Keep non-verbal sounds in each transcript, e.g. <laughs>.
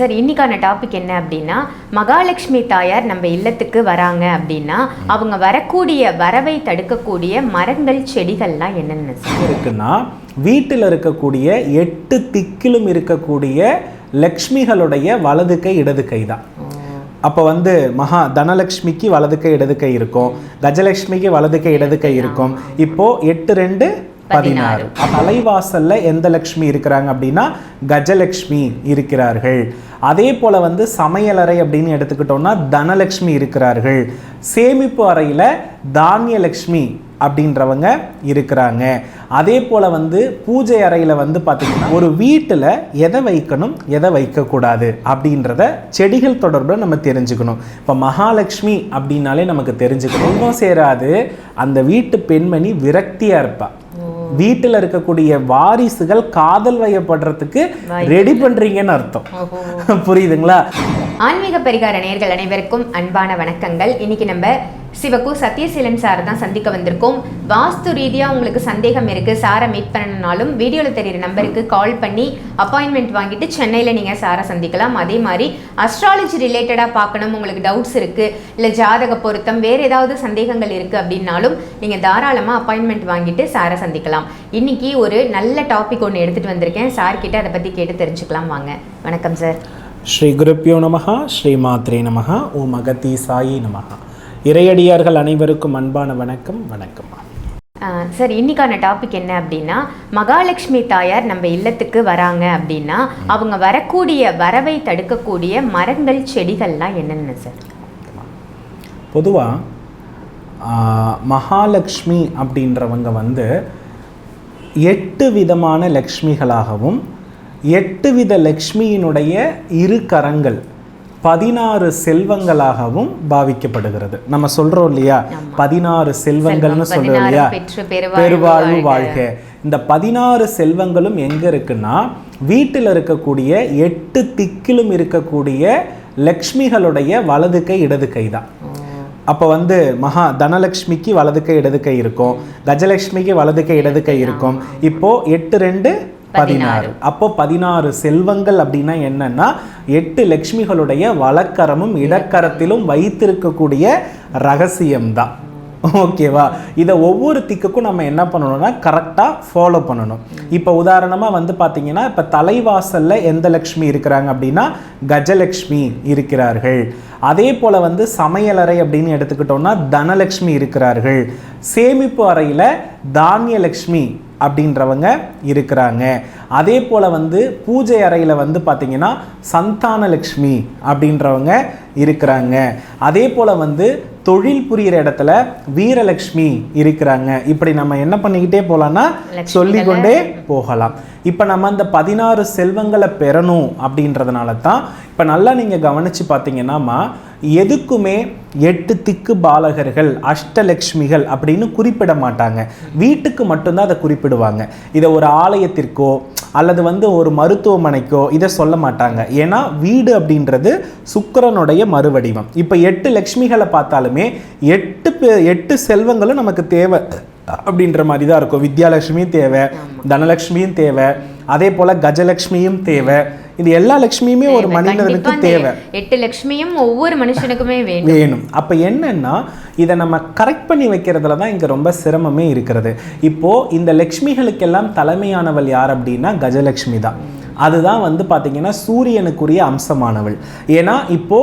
Sir இன்னைக்கான topic என்ன அப்படின்னா மகாலட்சுமி தாயார் நம்ம இல்லத்துக்கு வராங்க அப்படின்னா அவங்க வரக்கூடிய வரவை தடுக்கக்கூடிய மரங்கள் செடிகள்லாம் என்னென்ன இருக்குன்னா வீட்டில் இருக்கக்கூடிய எட்டு திக்கிலும் இருக்கக்கூடிய லக்ஷ்மிகளுடைய வலது கை இடது கை தான். அப்போ வந்து மகா தனலக்ஷ்மிக்கு வலது கை இடது கை இருக்கும். கஜலட்சுமிக்கு வலது கை இடது கை இருக்கும். இப்போ எட்டு ரெண்டு பதினாறு. தலைவாசல்ல எந்த லக்ஷ்மி இருக்கிறாங்க அப்படின்னா கஜலக்ஷ்மி இருக்கிறார்கள். அதே போல வந்து சமையலறை அப்படின்னு எடுத்துக்கிட்டோம்னா தனலக்ஷ்மி இருக்கிறார்கள். சேமிப்பு அறையில தானியலக்ஷ்மி அப்படின்றவங்க இருக்கிறாங்க. அதே போல் வந்து பூஜை அறையில் வந்து பார்த்திங்கன்னா ஒரு வீட்டில் எதை வைக்கணும் எதை வைக்கக்கூடாது அப்படின்றத செடிகள் தொடர்பில் நம்ம தெரிஞ்சுக்கணும். இப்போ மகாலட்சுமி அப்படின்னாலே நமக்கு தெரிஞ்சுக்கணும். சேராது. அந்த வீட்டு பெண்மணி விரக்தியாக இருப்பா. வீட்டில் இருக்கக்கூடிய வாரிசுகள் காதல் வயப்படுறதுக்கு ரெடி பண்ணுறீங்கன்னு அர்த்தம். <laughs> புரியுதுங்களா? ஆன்மீக பரிகார நேயர்கள் அனைவருக்கும் அன்பான வணக்கங்கள். இன்னைக்கு நம்ம சிவக்கு சத்யசீலன் சார் தான் சந்திக்க வந்திருக்கோம். வாஸ்து ரீதியாக உங்களுக்கு சந்தேகம் இருக்குது சாரை மீட் பண்ணணும்னாலும் வீடியோவில் தெரியுற நம்பருக்கு கால் பண்ணி அப்பாயின்மெண்ட் வாங்கிட்டு சென்னையில் நீங்கள் சாரை சந்திக்கலாம். அதே மாதிரி அஸ்ட்ராலஜி ரிலேட்டடாக பார்க்கணும் உங்களுக்கு டவுட்ஸ் இருக்குது இல்லை ஜாதக பொருத்தம் வேறு ஏதாவது சந்தேகங்கள் இருக்குது அப்படின்னாலும் நீங்கள் தாராளமாக அப்பாயின்மெண்ட் வாங்கிட்டு சாரை சந்திக்கலாம். இன்னைக்கு ஒரு நல்ல டாபிக் ஒன்று எடுத்துகிட்டு வந்திருக்கேன். சார்கிட்ட அதை பற்றி கேட்டு தெரிஞ்சுக்கலாம் வாங்க. வணக்கம் சார். ஸ்ரீ குருப்பியோ நமஹா ஸ்ரீ மாத்ரே நமஹா ஓ மகதி சாயி நமஹா. இறையடியார்கள் அனைவருக்கும் அன்பான வணக்கம் வணக்கம். ஆஹ் சார் இன்னைக்கான டாபிக் என்ன அப்படின்னா மகாலட்சுமி தாயார் நம்ம இல்லத்துக்கு வராங்க அப்படின்னா அவங்க வரக்கூடிய வரவை தடுக்கக்கூடிய மரங்கள் செடிகள்லாம் என்னென்ன சார் பொதுவாக மகாலட்சுமி அப்படின்றவங்க வந்து எட்டு விதமான லக்ஷ்மிகளாகவும் எட்டு வித லக்ஷ்மியினுடைய இரு கரங்கள் பதினாறு செல்வங்களாகவும் பாவிக்கப்படுகிறது. நம்ம சொல்றோம் இல்லையா? பதினாறு செல்வங்கள்னு சொல்றோம் இல்லையா? பெருவாழ்வு பெருவாழ்வு வாழ்க. இந்த பதினாறு செல்வங்களும் எங்க இருக்குன்னா வீட்டில் இருக்கக்கூடிய எட்டு திக்கிலும் இருக்கக்கூடிய லக்ஷ்மிகளுடைய வலது கை இடது கை தான். அப்போ வந்து மகா தனலக்ஷ்மிக்கு வலது கை இடது கை இருக்கும். கஜலட்சுமிக்கு வலது கை இடது கை இருக்கும். இப்போ எட்டு ரெண்டு பதினாறு. அப்போ பதினாறு செல்வங்கள் அப்படின்னா என்னன்னா எட்டு லக்ஷ்மிகளுடைய வலக்கரமும் இடக்கரத்திலும் வைத்திருக்கக்கூடிய ரகசியம்தான். ஓகேவா? இதை ஒவ்வொரு திக்குக்கும் நம்ம என்ன பண்ணணும்னா கரெக்டாக ஃபாலோ பண்ணணும். இப்போ உதாரணமாக வந்து பார்த்தீங்கன்னா இப்போ தலைவாசலில் எந்த லக்ஷ்மி இருக்கிறாங்க அப்படின்னா கஜலக்ஷ்மி இருக்கிறார்கள். அதே போல் வந்து சமையலறை அப்படின்னு எடுத்துக்கிட்டோம்னா தனலக்ஷ்மி இருக்கிறார்கள். சேமிப்பு அறையில் தானியலக்ஷ்மி அப்படின்றவங்க இருக்கிறாங்க. அதே போல் வந்து பூஜை அறையில் வந்து பார்த்திங்கன்னா சந்தானலக்ஷ்மி அப்படின்றவங்க இருக்கிறாங்க. அதே போல் வந்து தொழில் புரிகிற இடத்துல வீரலக்ஷ்மி இருக்கிறாங்க. இப்படி நம்ம என்ன பண்ணிக்கிட்டே போகலான்னா சொல்லிக்கொண்டே போகலாம். இப்போ நம்ம அந்த பதினாறு செல்வங்களை பெறணும் அப்படின்றதுனால தான் இப்போ நல்லா நீங்கள் கவனித்து பார்த்தீங்கன்னாமா எதுக்குமே எட்டு திக்கு பாலகர்கள் அஷ்டலக்ஷ்மிகள் அப்படின்னு குறிப்பிட மாட்டாங்க. வீட்டுக்கு மட்டும்தான் அதை குறிப்பிடுவாங்க. இதை ஒரு ஆலயத்திற்கோ அல்லது வந்து ஒரு மருத்துவமனைக்கோ இதை சொல்ல மாட்டாங்க. ஏன்னா வீடு அப்படின்றது சுக்கரனுடைய மறுவடிவம். இப்போ எட்டு லக்ஷ்மிகளை பார்த்தாலுமே எட்டு எட்டு செல்வங்களும் நமக்கு தேவை. அப்படின்ற மாதிரி தான் இருக்கும். வித்யாலட்சுமியும் தேவை தனலட்சுமியும் தேவை அதே போல கஜலட்சுமியும் தேவை. இது எல்லா லட்சுமியுமே ஒரு மனிதனுக்கு தேவை. எட்டு லட்சுமியும் ஒவ்வொரு மனுஷனுக்குமே வேணும். அப்போ என்னன்னா இதை நம்ம கரெக்ட் பண்ணி வைக்கிறதுல தான் இங்கே ரொம்ப சிரமமே இருக்கிறது. இப்போ இந்த லக்ஷ்மிகளுக்கெல்லாம் தலைமையானவள் யார் அப்படின்னா கஜலட்சுமி தான். அதுதான் வந்து பார்த்தீங்கன்னா சூரியனுக்குரிய அம்சமானவள். ஏன்னா இப்போ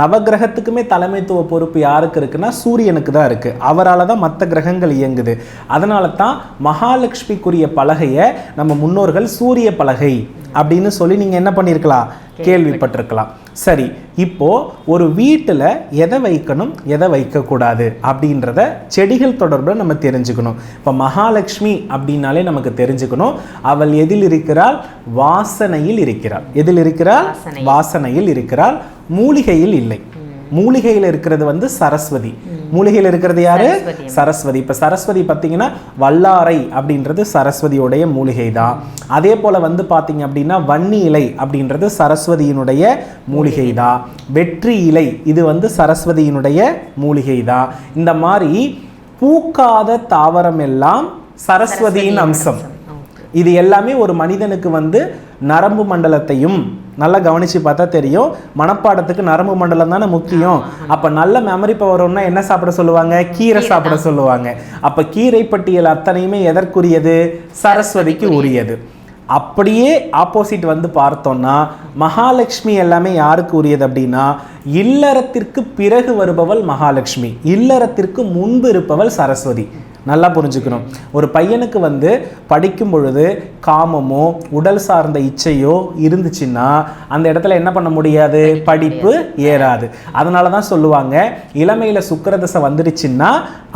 நவகிரகத்துக்குமே தலைமைத்துவ பொறுப்பு யாருக்கு இருக்குன்னா சூரியனுக்கு தான் இருக்கு. அவரால் தான் மற்ற கிரகங்கள் இயங்குது. அதனால தான் மகாலட்சுமிக்குரிய பலகையை நம்ம முன்னோர்கள் சூரிய பலகை அப்படின்னு சொல்லி நீங்கள் என்ன பண்ணியிருக்கலாம் கேள்விப்பட்டிருக்கலாம். சரி இப்போ ஒரு வீட்டில் எதை வைக்கணும் எதை வைக்கக்கூடாது அப்படின்றத செடிகள் தொடர்பில் நம்ம தெரிஞ்சுக்கணும். இப்போ மகாலட்சுமி அப்படின்னாலே நமக்கு தெரிஞ்சுக்கணும். அவள் எதில் இருக்கிறாள்? வாசனையில் இருக்கிறாள். எதில் இருக்கிறாள்? வாசனை. வாசனையில் இருக்கிறாள். மூலிகையில் இல்லை. மூலிகையில் இருக்கிறது வந்து சரஸ்வதி. மூலிகையில் இருக்கிறது யாரு? சரஸ்வதி. இப்போ சரஸ்வதி பார்த்தீங்கன்னா வல்லாரை அப்படின்றது சரஸ்வதியோடைய மூலிகை தான் அதே போல வந்து பார்த்தீங்க அப்படின்னா வன்னி இலை அப்படின்றது சரஸ்வதியினுடைய மூலிகை தான் வெற்றி இலை இது வந்து சரஸ்வதியினுடைய மூலிகை தான் இந்த மாதிரி பூக்காத தாவரம் எல்லாம் சரஸ்வதியின் அம்சம். இது எல்லாமே ஒரு மனிதனுக்கு வந்து நரம்பு மண்டலத்தையும் நல்லா கவனிச்சு பார்த்தா தெரியும். மனப்பாடத்துக்கு நரம்பு மண்டலம் தானே முக்கியம். அப்ப நல்ல மெமரி பவர்னா என்ன சாப்பிட சொல்லுவாங்க? கீரை சாப்பிட சொல்லுவாங்க. அப்ப கீரை பட்டியல் அத்தனையுமே எதற்குரியது? சரஸ்வதிக்கு உரியது. அப்படியே ஆப்போசிட் வந்து பார்த்தோம்னா மகாலட்சுமி எல்லாமே யாருக்கு உரியது அப்படின்னா இல்லறத்திற்கு பிறகு வருபவள் மகாலட்சுமி. இல்லறத்திற்கு முன்பு இருப்பவள் சரஸ்வதி. நல்லா புரிஞ்சுக்கணும். ஒரு பையனுக்கு வந்து படிக்கும் பொழுது காமமோ உடல் சார்ந்த இச்சையோ இருந்துச்சுன்னா அந்த இடத்துல என்ன பண்ண முடியாது? படிப்பு ஏறாது. அதனால தான் சொல்லுவாங்க இளமையில சுக்கிரதசை வந்துடுச்சுன்னா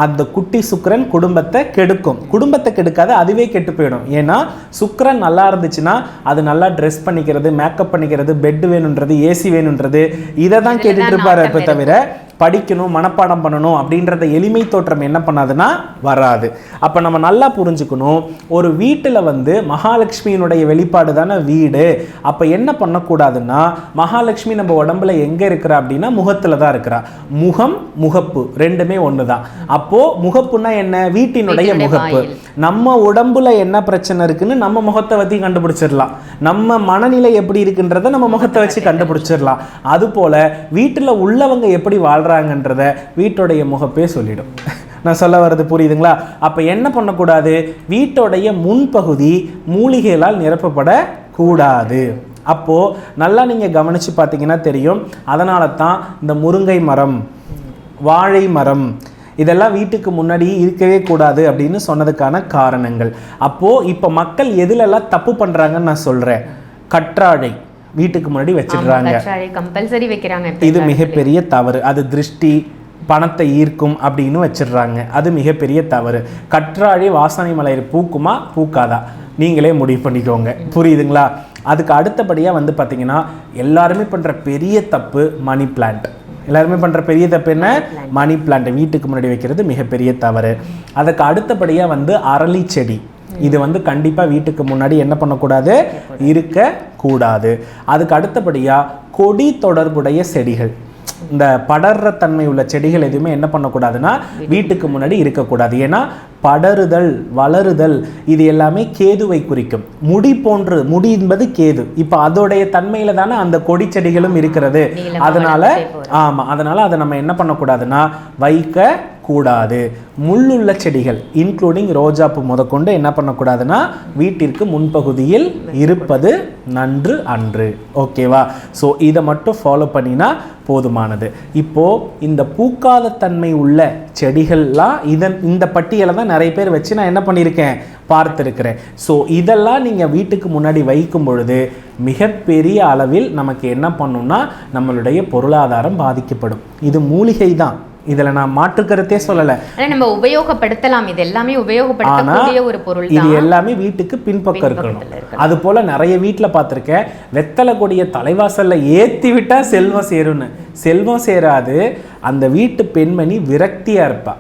அந்த குட்டி சுக்கிரன் குடும்பத்தை கெடுக்கும். குடும்பத்தை கெடுக்காது அதுவே கெட்டு போயிடும். ஏன்னா சுக்கிரன் நல்லா இருந்துச்சுன்னா அது நல்லா ட்ரெஸ் பண்ணிக்கிறது மேக்கப் பண்ணிக்கிறது பெட் வேணுன்றது ஏசி வேணுன்றது இதை தான் கேட்டுட்டு இருப்பாரு இப்போ தவிர படிக்கணும் மனப்பாடம் பண்ணணும் அப்படின்றத எளிமை தோற்றம் என்ன பண்ணாதுன்னா வராது. அப்போ நம்ம நல்லா புரிஞ்சுக்கணும் ஒரு வீட்டில் வந்து மகாலட்சுமியினுடைய வெளிப்பாடு தானே வீடு. அப்போ என்ன பண்ணக்கூடாதுன்னா மகாலட்சுமி நம்ம உடம்புல எங்கே இருக்கிறா அப்படின்னா முகத்தில் தான் இருக்கிறா. முகம் முகப்பு ரெண்டுமே ஒன்று தான் அப்போது முகப்புனா என்ன? வீட்டினுடைய முகப்பு. நம்ம உடம்புல என்ன பிரச்சனை இருக்குன்னு நம்ம முகத்தை வச்சு கண்டுபிடிச்சிடலாம். நம்ம மனநிலை எப்படி இருக்குன்றத நம்ம முகத்தை வச்சு கண்டுபிடிச்சிடலாம். அதுபோல வீட்டில் உள்ளவங்க எப்படி வாழ்கிறாங்கன்றத வீட்டுடைய முகப்பே சொல்லிடும். நான் சொல்ல வர்றது புரியுதுங்களா? அப்போ என்ன பண்ணக்கூடாது? வீட்டோடைய முன்பகுதி மூலிகைகளால் நிரப்பப்படக்கூடாது. அப்போது நல்லா நீங்கள் கவனித்து பார்த்தீங்கன்னா தெரியும். அதனால தான் இந்த முருங்கை மரம் வாழை மரம் இதெல்லாம் வீட்டுக்கு முன்னாடி இருக்கவே கூடாது அப்படின்னு சொன்னதுக்கான காரணங்கள். அப்போது இப்போ மக்கள் எதுலெல்லாம் தப்பு பண்ணுறாங்கன்னு நான் சொல்கிறேன் கற்றாழை. வீட்டுக்கு முன்னாடி வச்சிடுறாங்க. கம்பல்சரி வைக்கிறாங்க இது. மிகப்பெரிய தவறு. அது திருஷ்டி பணத்தை ஈர்க்கும் அப்படின்னு வச்சிடுறாங்க. அது மிகப்பெரிய தவறு. கற்றாழை வாசனை மலர் பூக்குமா? பூக்காதா? நீங்களே முடிவு பண்ணிக்கோங்க. புரியுதுங்களா? அதுக்கு அடுத்தபடியாக வந்து பார்த்தீங்கன்னா எல்லாருமே பண்ணுற பெரிய தப்பு மணி பிளான்ட் எல்லாருமே பண்ணுற பெரிய தப்பு என்ன? மணி பிளான்ட் வீட்டுக்கு முன்னாடி வைக்கிறது மிகப்பெரிய தவறு. அதுக்கு அடுத்தபடியாக வந்து அரளி செடி. இது வந்து கண்டிப்பாக வீட்டுக்கு முன்னாடி என்ன பண்ணக்கூடாது? இருக்கக்கூடாது. அதுக்கு அடுத்தபடியாக கொடி தொடர்புடைய செடிகள். இந்த படர்ற தன்மை உள்ள செடிகள் எதுவுமே என்ன பண்ணக்கூடாதுன்னா வீட்டுக்கு முன்னாடி இருக்கக்கூடாது. ஏன்னா படருதல் வளருதல் இது எல்லாமே கேதுவை குறிக்கும். முடி போன்று முடி என்பது கேது. இப்போ அதோடைய தன்மையில தானே அந்த கொடி செடிகளும் இருக்கிறது. அதனால வளர்ந்துட்டே போகுது. ஆமா அதனால அதை நம்ம என்ன பண்ணக்கூடாதுன்னா வைக்க கூடாது முள்ளுள்ள செடிகள் இன்க்ளூடிங் ரோஜாப்பு முதற்கொண்டு என்ன பண்ணக்கூடாதுன்னா வீட்டிற்கு முன்பகுதியில் இருப்பது நன்று அன்று. ஓகேவா? ஸோ இதை மட்டும் ஃபாலோ பண்ணினா போதுமானது. இப்போது இந்த பூக்காத தன்மை உள்ள செடிகள்லாம் இதன் இந்த பட்டியலை தான் நிறைய பேர் வச்சு நான் என்ன பண்ணியிருக்கேன் பார்த்துருக்கிறேன். ஸோ இதெல்லாம் நீங்கள் வீட்டுக்கு முன்னாடி வைக்கும் பொழுது மிகப்பெரிய அளவில் நமக்கு என்ன பண்ணுன்னா நம்மளுடைய பொருளாதாரம் பாதிக்கப்படும். இது மூலிகை தான். இதில் நான் மாற்றுக்கருத்தே சொல்லலை. நம்ம உபயோகப்படுத்தலாம். இது எல்லாமே உபயோகப்படுத்தக்கூடிய ஒரு பொருள் இது எல்லாமே வீட்டுக்கு பின்பக்கம் இருக்கணும். அது போல நிறைய வீட்டில் பார்த்துருக்கேன் வெத்தலை கொடிய தலைவாசல்ல ஏத்தி விட்டா செல்வம் சேரும்னு. செல்வம் சேராது. அந்த வீட்டு பெண்மணி விரக்தியா இருப்பா.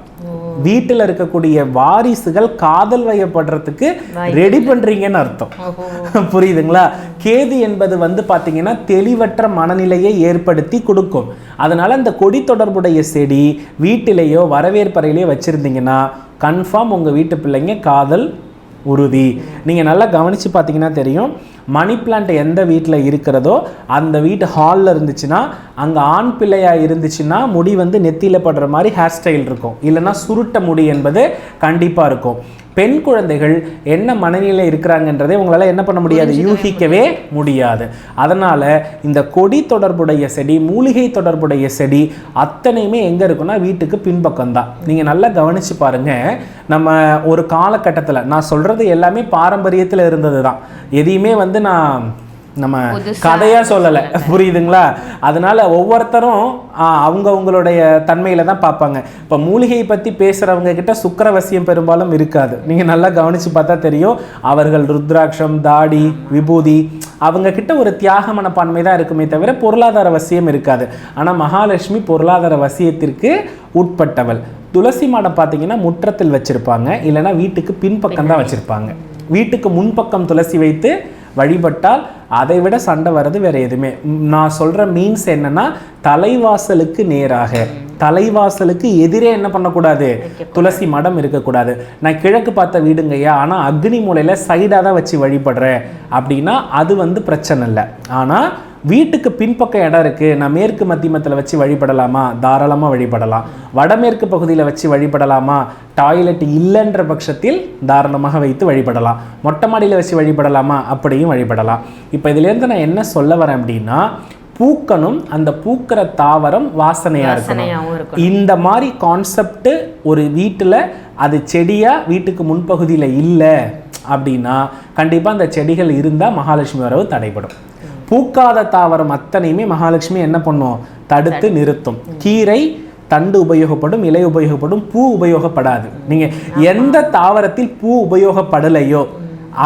வீட்டில் இருக்கக்கூடிய வாரிசுகள் காதல் வயப்படுறதுக்கு ரெடி பண்றீங்கன்னு அர்த்தம். <laughs> புரியுதுங்களா? கேது என்பது வந்து பார்த்தீங்கன்னா தெளிவற்ற மனநிலையை ஏற்படுத்தி கொடுக்கும். அதனால இந்த கொடி தொடர்புடைய செடி வீட்டிலேயோ வரவேற்பறையிலேயோ வச்சிருந்தீங்கன்னா கன்ஃபார்ம் உங்க வீட்டு பிள்ளைங்க காதல் உறுதி. நீங்க நல்லா கவனிச்சு பார்த்தீங்கன்னா தெரியும். மணி பிளான்ட் எந்த வீட்டில் இருக்கிறதோ அந்த வீட்டு ஹாலில் இருந்துச்சுன்னா அங்கே ஆண் பிள்ளையாக இருந்துச்சுன்னா முடி வந்து நெத்தியில் படுற மாதிரி ஹேர் ஸ்டைல் இருக்கும். இல்லைன்னா சுருட்ட முடி என்பது கண்டிப்பாக இருக்கும். பெண் குழந்தைகள் என்ன மனநிலை இருக்கிறாங்கன்றதை உங்களால் என்ன பண்ண முடியாது? யூகிக்கவே முடியாது. அதனால் இந்த கொடி தொடர்புடைய செடி மூலிகை தொடர்புடைய செடி அத்தனையுமே எங்கே இருக்குன்னா வீட்டுக்கு பின்பக்கம் தான் நீங்கள் நல்லா கவனிச்சு பாருங்க. நம்ம ஒரு காலகட்டத்தில் நான் சொல்கிறது எல்லாமே பாரம்பரியத்தில் இருந்தது தான் எதையுமே வந்து நான் நம்ம புதுசா கதையா சொல்லலை. புரியுதுங்களா? அதனால ஒவ்வொருத்தரும் ஆஹ், அவங்க அவங்களுடைய தன்மையில தான் பார்ப்பாங்க. இப்போ மூலிகையை பற்றி பேசுகிறவங்க கிட்ட சுக்கரவசியம் பெரும்பாலும் இருக்காது. நீங்கள் நல்லா கவனிச்சு பார்த்தா தெரியும். அவர்கள் ருத்ராட்சம் தாடி விபூதி அவங்க கிட்ட ஒரு தியாக மனப்பான்மை தான் இருக்குமே தவிர பொருளாதார வசியம் இருக்காது. ஆனால் மகாலட்சுமி பொருளாதார வசியத்திற்கு உட்பட்டவள். துளசி மாடம் பார்த்தீங்கன்னா முற்றத்தில் வச்சிருப்பாங்க. இல்லைன்னா வீட்டுக்கு பின்பக்கம் தான் வச்சிருப்பாங்க. வீட்டுக்கு முன்பக்கம் துளசி வைத்து வழிபட்டால் அதை விட சண்டை வர்றது வேற எதுவுமே. நான் சொல்ற மீன்ஸ் என்னன்னா தலைவாசலுக்கு நேராக. தலைவாசலுக்கு எதிரே என்ன பண்ணக்கூடாது? துளசி மடம் இருக்கக்கூடாது. நான் கிழக்கு பார்த்த வீடுங்கய்யா ஆனால் அக்னி மூலையில் சைடாக தான் வச்சு வழிபடுறேன். அப்படின்னா அது வந்து பிரச்சனை இல்லை. ஆனால் வீட்டுக்கு பின்பக்கம் இடம் இருக்கு. நான் மேற்கு மத்தியமத்தில் வச்சு வழிபடலாமா? தாராளமாக வழிபடலாம். வடமேற்கு பகுதியில் வச்சு வழிபடலாமா? டாய்லெட் இல்லைன்ற பட்சத்தில் தாராளமாக வைத்து வழிபடலாம். மொட்டை மாடியில் வச்சு வழிபடலாமா? அப்படியும் வழிபடலாம். இப்போ இதுலேருந்து நான் என்ன சொல்ல வரேன் அப்படின்னா பூக்கணும் அந்த பூக்கிற தாவரம் வாசனையா இருக்கணும். இந்த மாதிரி கான்செப்ட் ஒரு வீட்டில் அது செடியாக வீட்டுக்கு முன்பகுதியில் இல்லை அப்படின்னா கண்டிப்பாக அந்த செடிகள் இருந்தால் மகாலட்சுமி வரவு தடைபடும். பூக்காத தாவரம் அத்தனையுமே மகாலட்சுமி என்ன பண்ணும்? தடுத்து நிறுத்தும். கீரை தண்டு உபயோகப்படும் இலை உபயோகப்படும் பூ உபயோகப்படாது. நீங்கள் எந்த தாவரத்தில் பூ உபயோகப்படலையோ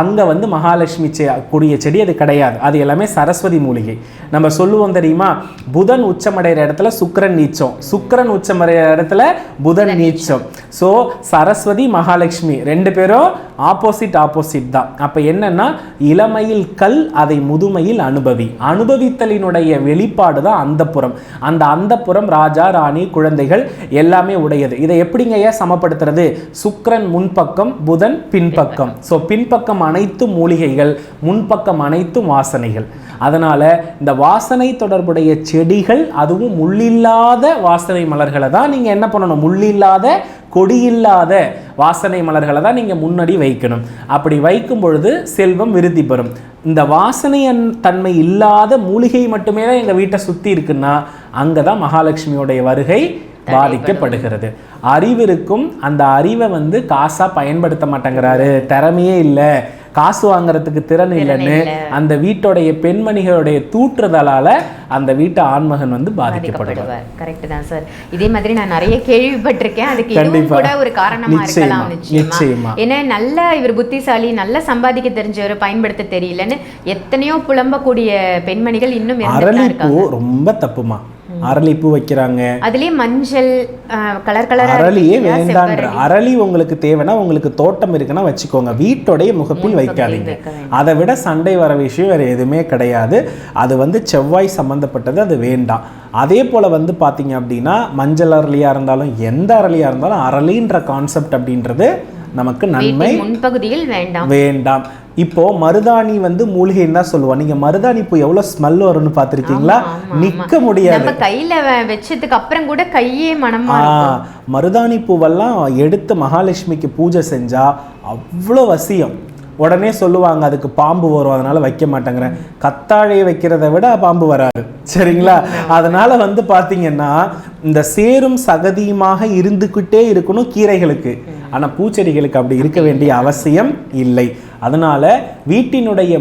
அங்கே வந்து மகாலட்சுமி செ கூடிய செடி அது கிடையாது. அது எல்லாமே சரஸ்வதி மூலிகை. நம்ம சொல்லுவோம் தெரியுமா? புதன் உச்சமடைகிற இடத்துல சுக்கரன் நீச்சம். சுக்கரன் உச்சமடைகிற இடத்துல புதன் நீச்சம். ஸோ சரஸ்வதி மகாலட்சுமி ரெண்டு பேரும் ஆப்போசிட் ஆப்போசிட் தான். அப்போ என்னன்னா இளமையில் கல் அதை முதுமையில் அனுபவி. அனுபவித்தலினுடைய வெளிப்பாடு தான் அந்தப்புறம் அந்த அந்தப்புறம் ராஜா ராணி குழந்தைகள் எல்லாமே உடையது. இதை எப்படிங்க ஏன் சமப்படுத்துறது? சுக்கரன் முன்பக்கம் புதன் பின்பக்கம். ஸோ பின்பக்கம் அனைத்தும் மூலிகைகள் முன்பக்கம் அனைத்தும் வாசனைகள். அதனால இந்த வாசனை தொடர்புடைய செடிகள் அதுவும் முள்ளில்லாத வாசனை மலர்களை தான் நீங்க என்ன பண்ணணும்? முள்ளில்லாத கொடியில்லாத வாசனை மலர்களை தான் நீங்க முன்னாடி வைக்கணும். அப்படி வைக்கும் பொழுது செல்வம் விருத்தி பெறும். இந்த வாசனை தன்மை இல்லாத மூலிகை மட்டுமே தான் எங்கள் வீட்டை சுத்தி இருக்குன்னா அங்கதான் மகாலட்சுமியோடைய வருகை பாதிக்கப்படுகிறது. அறிவிருக்கும் அந்த அறிவை வந்து காசா பயன்படுத்த மாட்டேங்கிறாரு. திறமையே இல்லை. காசு வாங்குறதுக்கு திறன் இல்லைன்னு அந்த வீட்டோடைய பெண்மணிகளுடைய தூற்றுதலால அந்த வீட்டு ஆண்மகன் வந்து பாதிக்கப்படுவார். கரெக்ட் தான் சார் இதே மாதிரி நான் நிறைய கேள்விப்பட்டிருக்கேன். அதுக்கு இதுவும். கூட ஒரு காரணமா இருக்கலாம் நிச்சயமா. ஏன்னா நல்ல இவர் புத்திசாலி நல்ல சம்பாதிக்க தெரிஞ்சவர் பயன்படுத்த தெரியலன்னு எத்தனையோ புலம்பக்கூடிய பெண்மணிகள் இன்னும் அரளிப்பூ ரொம்ப தப்புமா? அரளிப்பூ வைக்கிறாங்க. அதுலயே மஞ்சள் கலர் கலரா அரளியே வேண்டான்ற அரளி உங்களுக்கு தேவைன்னா உங்களுக்கு தோட்டம் இருக்குன்னா வச்சுக்கோங்க. வீட்டோடைய முகப்பில் வைக்காதீங்க. வைக்க அதை விட சண்டை வர விஷயம் வேற எதுவுமே கிடையாது. அது வந்து செவ்வாய் சம்பந்தப்பட்டது அது வேண்டாம். அதே போல வந்து பார்த்தீங்க அப்படின்னா மஞ்சள் அரளியா இருந்தாலும் எந்த அரளியா இருந்தாலும் அரளின்ற கான்செப்ட் அப்படின்றது நமக்கு நன்மை முன்பகுதியில் வேண்டாம். வேண்டாம். இப்போ மருதாணி வந்து மூலிகைன்னு தான் சொல்லுவோம் நீங்க மருதாணி பூ எவ்வளவு ஸ்மெல் வரும்னு பார்த்திருக்கீங்களா? நிக்க முடியாது. நம்ம கையில வச்சதுக்கு அப்புறம் கூட கையே மனமா மருதாணி பூவெல்லாம் எடுத்து மகாலட்சுமிக்கு பூஜை செஞ்சா அவ்வளோ வசியம். உடனே சொல்லுவாங்க அதுக்கு பாம்பு வரும் அதனால வைக்க மாட்டேங்கிறேன். கத்தாழையை வைக்கிறத விட பாம்பு வராது. சரிங்களா? அதனால வந்து பார்த்தீங்கன்னா இந்த சேரும் சகதியுமாக இருந்துக்கிட்டே இருக்கணும் கீரைகளுக்கு. ஆனால் பூச்செடிகளுக்கு அப்படி இருக்க வேண்டிய அவசியம் இல்லை. அதனால வீட்டினுடைய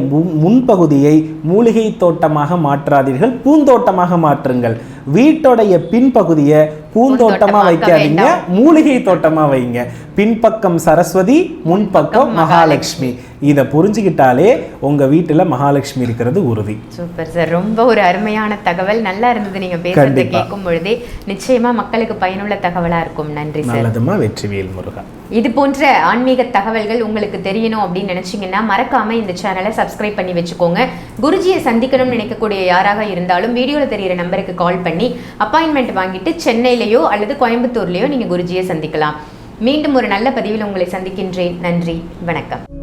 முன்பகுதியை மூலிகை தோட்டமாக மாற்றாதீர்கள் பூந்தோட்டமாக மாற்றுங்கள். வீட்டோடைய பின்பகுதியை பூந்தோட்டமா வைக்காதீங்க. மூலிகை தோட்டமா வைங்க. பின்பக்கம் சரஸ்வதி முன்பக்கம் மகாலட்சுமி. இதை புரிஞ்சுக்கிட்டாலே உங்க வீட்டுல மகாலட்சுமி இருக்கிறது உறுதி. சூப்பர் சார் ரொம்ப ஒரு அருமையான தகவல். நல்லா இருந்தது நீங்க பேசுறதை. கேட்கும் பொழுதே நிச்சயமா மக்களுக்கு பயனுள்ள தகவலா இருக்கும். நன்றி சார் நல்லதுமா வெற்றிவேல் முருகா. இது போன்ற ஆன்மீக தகவல்கள் உங்களுக்கு தெரியணும் அப்படின்னு நினைச்சீங்கன்னா மறக்காம இந்த சேனலை சப்ஸ்கிரைப் பண்ணி வச்சுக்கோங்க. குருஜியை சந்திக்கணும்னு நினைக்கக்கூடிய யாராக இருந்தாலும் வீடியோல தெரியிற நம்பருக்கு கால் பண்ணி அப்பாயின்மெண்ட் வாங்கிட்டு சென்னையிலேயோ அல்லது கோயம்புத்தூர்லயோ நீங்க குருஜியை சந்திக்கலாம். மீண்டும் ஒரு நல்ல பதிவில் உங்களை சந்திக்கின்றேன். நன்றி. வணக்கம்.